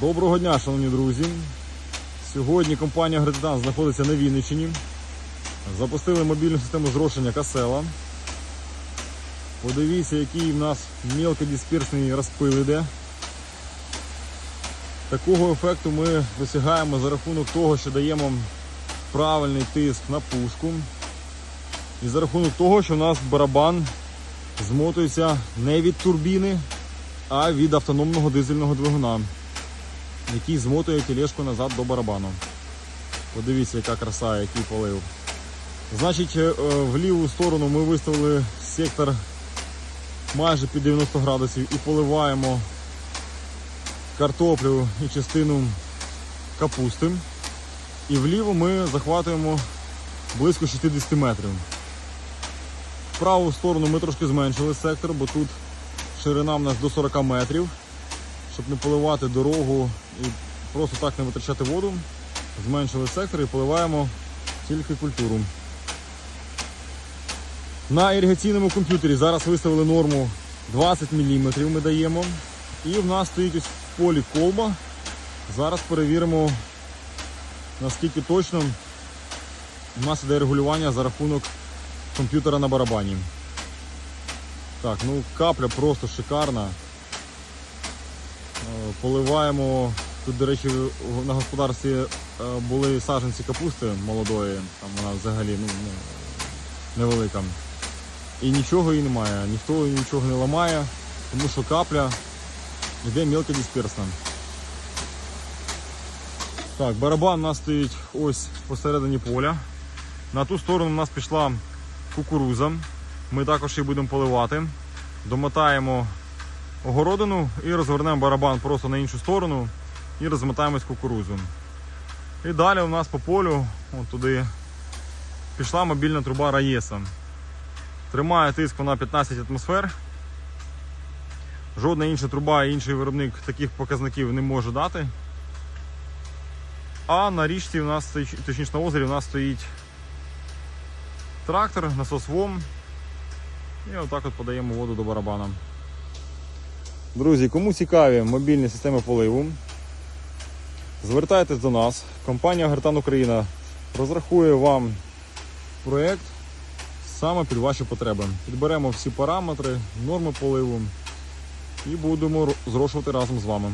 Доброго дня, шановні друзі. Сьогодні компанія Гретитан знаходиться на Вінниччині. Запустили мобільну систему зрошення Касела. Подивіться, який в нас мелкодисперсний розпил іде. Такого ефекту ми досягаємо за рахунок того, що даємо правильний тиск на пушку. І за рахунок того, що у нас барабан змотується не від турбіни, а від автономного дизельного двигуна, який змотує тележку назад до барабану. Подивіться, яка краса, який полив. Значить, е, в ліву сторону ми виставили сектор майже під 90 градусів і поливаємо картоплю і частину капусти. І вліво ми захватуємо близько 60 метрів. В праву сторону ми трошки зменшили сектор, бо тут ширина в нас до 40 метрів, щоб не поливати дорогу і просто так не витрачати воду. Зменшили сектор і поливаємо тільки культуру. На іригаційному комп'ютері зараз виставили норму 20 мм ми даємо. І в нас стоїть ось в полі колба. Зараз перевіримо, наскільки точно у нас іде регулювання за рахунок комп'ютера на барабані. Так, ну капля просто шикарна. Е, Поливаємо. Тут, до речі, на господарстві е, були саджанці капусти молодої, там вона взагалі ну, невелика. І нічого її немає, ніхто нічого не ламає, тому що капля йде мелкодисперсна. Так, барабан у нас стоїть ось посередині поля. На ту сторону у нас пішла кукуруза. Ми також її будемо поливати. Домотаємо огородину і розвернемо барабан просто на іншу сторону і розмотаємось кукурузу. І далі у нас по полю, от туди, пішла мобільна труба Раєса. Тримає тиск вона 15 атмосфер. Жодна інша труба, інший виробник таких показників не може дати. А на річці у нас точніше на озері у нас стоїть трактор, насос ВОМ. І отак от подаємо воду до барабана. Друзі, кому цікаві мобільні системи поливу, звертайтесь до нас. Компанія Гартан Україна розрахує вам проєкт саме під ваші потреби. Підберемо всі параметри, норми поливу і будемо зрошувати разом з вами.